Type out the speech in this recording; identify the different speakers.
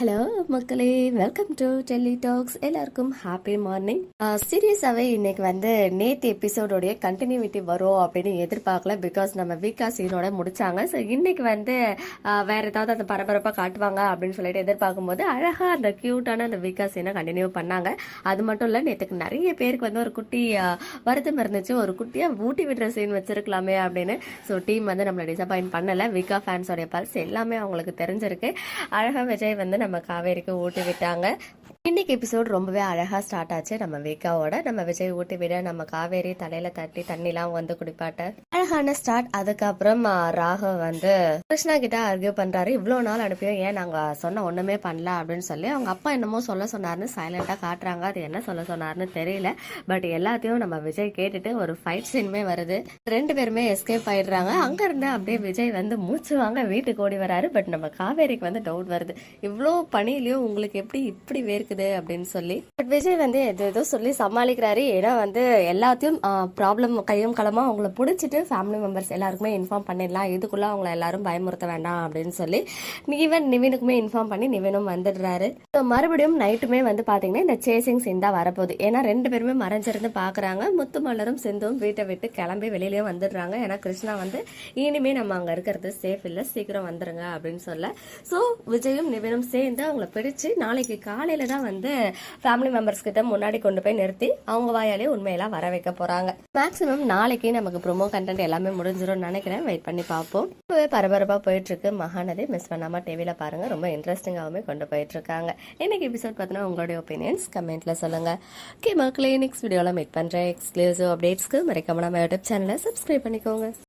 Speaker 1: Hello மக்களே. Welcome to Delhi talks எல்லாருக்கும் happy morning சீரியஸாகவே இன்னைக்கு வந்து நேற்று எபிசோடோடைய கண்டினியூட்டி வரும் அப்படின்னு எதிர்பார்க்கல பிகாஸ் நம்ம வீக்கா சீனோட முடிச்சாங்க. ஸோ இன்னைக்கு வந்து வேற ஏதாவது அந்த பரபரப்பாக காட்டுவாங்க அப்படின்னு சொல்லிட்டு எதிர்பார்க்கும் போது அழகாக அந்த க்யூட்டான அந்த வீக்கா சீனை கண்டினியூ பண்ணாங்க. அது மட்டும் இல்லை நேற்றுக்கு நிறைய பேருக்கு வந்து ஒரு குட்டி வருத்தம் இருந்துச்சு. ஒரு குட்டியாக ஊட்டி விடுற சீன் வச்சிருக்கலாமே அப்படின்னு. ஸோ டீம் வந்து நம்மளை டிசப்பாயின்ட் பண்ணலை. விகா ஃபேன்ஸோடைய பல்ஸ் எல்லாமே அவங்களுக்கு தெரிஞ்சிருக்கு. அழகா விஜய் வந்து நம்ம காவேரிக்கு ஊட்டி விட்டாங்க. இன்னைக்கு எபிசோட் ரொம்பவே அழகா ஸ்டார்ட் ஆச்சு. நம்ம விகாவோட நம்ம விஜய் ஊட்டி விட நம்ம காவேரி தலையில தட்டி தண்ணிலாம் வந்து குடிப்பாட்ட. அழகான ஸ்டார்ட் அதுக்கப்புறம் ராகவ் வந்து கிருஷ்ணா கிட்ட அர்கியூ பண்றாரு. இவ்வளவு நாள் அனுப்பியும் ஏன் நாங்க சொன்ன ஒண்ணுமே பண்ணல அப்படின்னு சொல்லி அவங்க அப்பா என்னமோ சொல்ல சொன்னாருன்னு சைலண்டா காட்டுறாங்க. அது என்ன சொல்ல சொன்னாருன்னு தெரியல. பட் எல்லாத்தையும் நம்ம விஜய் கேட்டுட்டு ஒரு ஃபைட் சீனுமே வருது. ரெண்டு பேருமே எஸ்கேப் ஆயிடுறாங்க. அங்க இருந்து அப்படியே விஜய் வந்து மூச்சு வாங்க வீட்டுக்கு ஓடி வராரு. பட் நம்ம காவேரிக்கு வந்து டவுட் வருது. இவ்வளோ பணியிலயும் உங்களுக்கு எப்படி இப்படி இருக்குது அப்படின்னு சொல்லி. பட் விஜய் வந்து எது ஏதோ சொல்லி சமாளிக்கிறாரு. ஏன்னா வந்து எல்லாத்தையும் ப்ராப்ளம் கையும் களமா அவங்கள பிடிச்சிட்டு ஃபேமிலி மெம்பர்ஸ் எல்லாருக்குமே இன்ஃபார்ம் பண்ணிடலாம். இதுக்குள்ள அவங்கள எல்லாரும் பயமுறுத்த வேண்டாம் அப்படின்னு சொல்லி ஈவன் நிவினுக்குமே இன்ஃபார்ம் பண்ணி நிவினும் வந்துடுறாரு. ஸோ மறுபடியும் நைட்டுமே வந்து பாத்தீங்கன்னா இந்த சேசிங் சீன் தான் வரப்போகுது. ஏன்னா ரெண்டு பேருமே மறைஞ்சிருந்து பாக்குறாங்க. முத்து மலரும் சிந்தும் வீட்டை விட்டு கிளம்பி வெளியிலேயே வந்துடுறாங்க. ஏன்னா கிருஷ்ணா வந்து இனிமே நம்ம அங்க இருக்கிறது சேஃப் இல்ல. சீக்கிரம் வந்துருங்க அப்படின்னு சொல்ல. ஸோ விஜயும் நிவினும் சேர்ந்து அவங்கள பிடிச்சு நாளைக்கு காலையில தான் வந்து ஃபேமிலி மெம்பர்ஸ் கிட்ட முன்னாடி கொண்டு போய் நிறுத்தி அவங்க வாயாலே உண்மையெல்லாம் வர வைக்க போறாங்க. மேக்ஸிமம் நாளைக்கு நமக்கு ப்ரோமோ கண்டென்ட் எல்லாமே முடிஞ்சிடும் நினைக்கிறேன். வெயிட் பண்ணி பார்ப்போம். இப்பவே பரபரப்பா போயிட்டு இருக்கு மகாநதி மிஸ் பண்ணாம டிவியில் பாருங்க. ரொம்ப இன்ட்ரெஸ்டிங்காகவுமே கொண்டு போயிட்டு இருக்காங்க இன்னைக்கு எபிசோட் பார்த்தீங்கன்னா உங்களுடைய ஒப்பீனியன்ஸ் கமெண்ட்ல சொல்லுங்க. ஓகே மக்களே நெக்ஸ்ட் வீடியோல மீட் பண்ணுறேன் எக்ஸ்க்ளூசிவ் அப்டேட்ஸ்க்கு மறைக்காம நம்ம யூடியூப் சேனலை சப்ஸ்கிரைப் பண்ணிக்கோங்க.